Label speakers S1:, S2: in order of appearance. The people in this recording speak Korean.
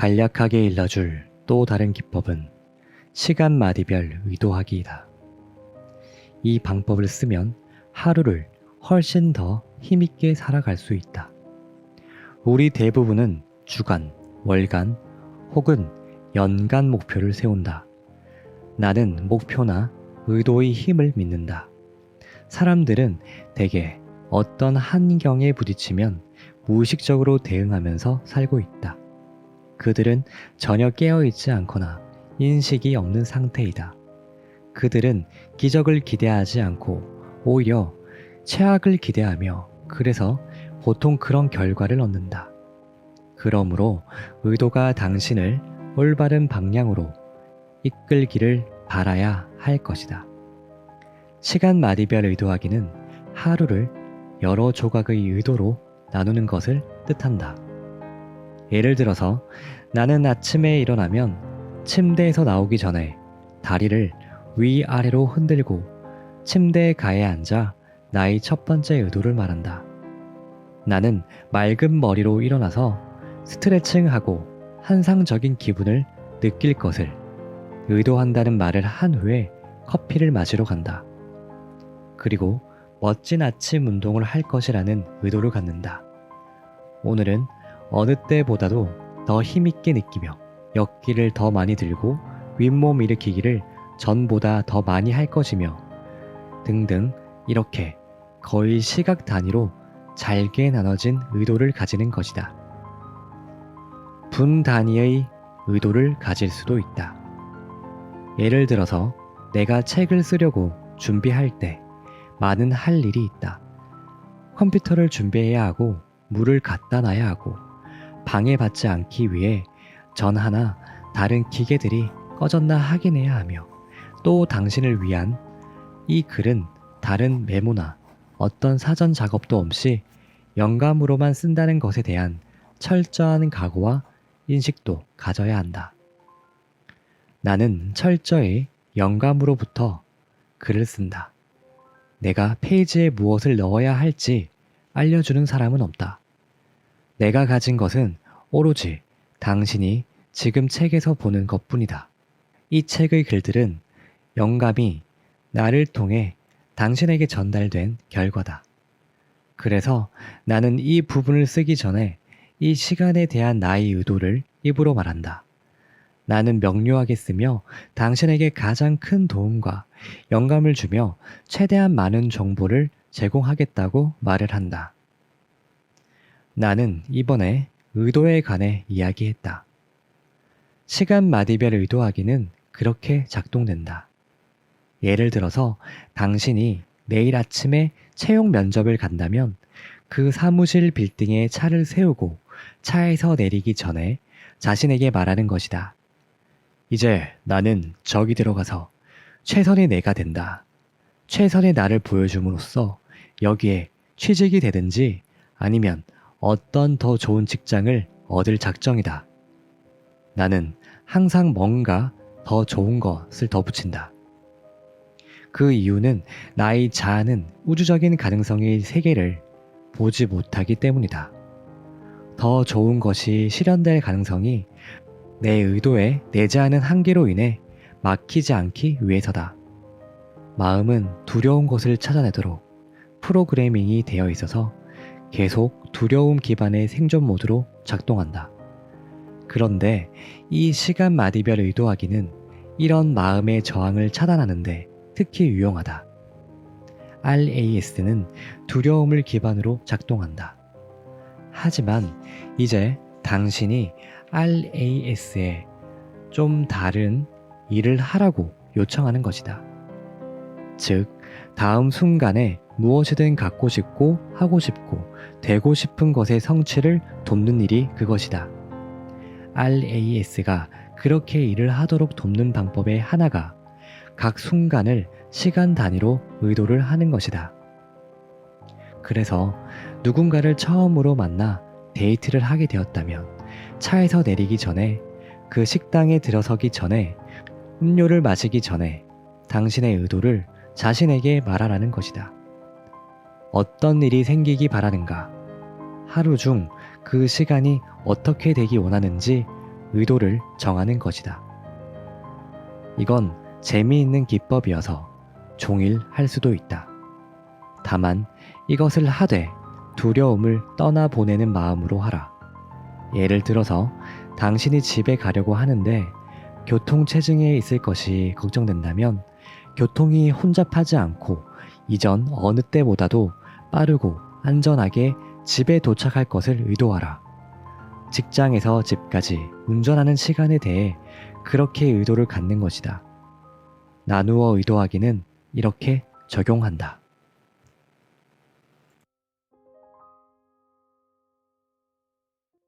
S1: 간략하게 일러줄 또 다른 기법은 시간 마디별 의도하기이다. 이 방법을 쓰면 하루를 훨씬 더 힘있게 살아갈 수 있다. 우리 대부분은 주간, 월간 혹은 연간 목표를 세운다. 나는 목표나 의도의 힘을 믿는다. 사람들은 대개 어떤 환경에 부딪히면 무의식적으로 대응하면서 살고 있다. 그들은 전혀 깨어있지 않거나 인식이 없는 상태이다. 그들은 기적을 기대하지 않고 오히려 최악을 기대하며 그래서 보통 그런 결과를 얻는다. 그러므로 의도가 당신을 올바른 방향으로 이끌기를 바라야 할 것이다. 시간 마디별 의도하기는 하루를 여러 조각의 의도로 나누는 것을 뜻한다. 예를 들어서 나는 아침에 일어나면 침대에서 나오기 전에 다리를 위아래로 흔들고 침대 가에 앉아 나의 첫 번째 의도를 말한다. 나는 맑은 머리로 일어나서 스트레칭하고 한상적인 기분을 느낄 것을 의도한다는 말을 한 후에 커피를 마시러 간다. 그리고 멋진 아침 운동을 할 것이라는 의도를 갖는다. 오늘은 어느 때보다도 더 힘있게 느끼며 역기를 더 많이 들고 윗몸 일으키기를 전보다 더 많이 할 것이며 등등 이렇게 거의 시각 단위로 잘게 나눠진 의도를 가지는 것이다. 분 단위의 의도를 가질 수도 있다. 예를 들어서 내가 책을 쓰려고 준비할 때 많은 할 일이 있다. 컴퓨터를 준비해야 하고 물을 갖다 놔야 하고 방해받지 않기 위해 전화나 다른 기계들이 꺼졌나 확인해야 하며 또 당신을 위한 이 글은 다른 메모나 어떤 사전 작업도 없이 영감으로만 쓴다는 것에 대한 철저한 각오와 인식도 가져야 한다. 나는 철저히 영감으로부터 글을 쓴다. 내가 페이지에 무엇을 넣어야 할지 알려주는 사람은 없다. 내가 가진 것은 오로지 당신이 지금 책에서 보는 것 뿐이다. 이 책의 글들은 영감이 나를 통해 당신에게 전달된 결과다. 그래서 나는 이 부분을 쓰기 전에 이 시간에 대한 나의 의도를 입으로 말한다. 나는 명료하게 쓰며 당신에게 가장 큰 도움과 영감을 주며 최대한 많은 정보를 제공하겠다고 말을 한다. 나는 이번에 의도에 관해 이야기했다. 시간 마디별 의도하기는 그렇게 작동된다. 예를 들어서 당신이 내일 아침에 채용 면접을 간다면 그 사무실 빌딩에 차를 세우고 차에서 내리기 전에 자신에게 말하는 것이다. 이제 나는 저기 들어가서 최선의 내가 된다. 최선의 나를 보여줌으로써 여기에 취직이 되든지 아니면 어떤 더 좋은 직장을 얻을 작정이다. 나는 항상 뭔가 더 좋은 것을 덧붙인다. 그 이유는 나의 자아는 우주적인 가능성의 세계를 보지 못하기 때문이다. 더 좋은 것이 실현될 가능성이 내 의도에 내재하는 한계로 인해 막히지 않기 위해서다. 마음은 두려운 것을 찾아내도록 프로그래밍이 되어 있어서 계속 두려움 기반의 생존 모드로 작동한다. 그런데 이 시간 마디별 의도하기는 이런 마음의 저항을 차단하는데 특히 유용하다. RAS는 두려움을 기반으로 작동한다. 하지만 이제 당신이 RAS에 좀 다른 일을 하라고 요청하는 것이다. 즉, 다음 순간에 무엇이든 갖고 싶고 하고 싶고 되고 싶은 것의 성취를 돕는 일이 그것이다. RAS가 그렇게 일을 하도록 돕는 방법의 하나가 각 순간을 시간 단위로 의도를 하는 것이다. 그래서 누군가를 처음으로 만나 데이트를 하게 되었다면 차에서 내리기 전에 그 식당에 들어서기 전에 음료를 마시기 전에 당신의 의도를 자신에게 말하라는 것이다. 어떤 일이 생기기 바라는가? 하루 중 그 시간이 어떻게 되기 원하는지 의도를 정하는 것이다. 이건 재미있는 기법이어서 종일 할 수도 있다. 다만 이것을 하되 두려움을 떠나보내는 마음으로 하라. 예를 들어서 당신이 집에 가려고 하는데 교통체증에 있을 것이 걱정된다면 교통이 혼잡하지 않고 이전 어느 때보다도 빠르고 안전하게 집에 도착할 것을 의도하라. 직장에서 집까지 운전하는 시간에 대해 그렇게 의도를 갖는 것이다. 나누어 의도하기는 이렇게 적용한다.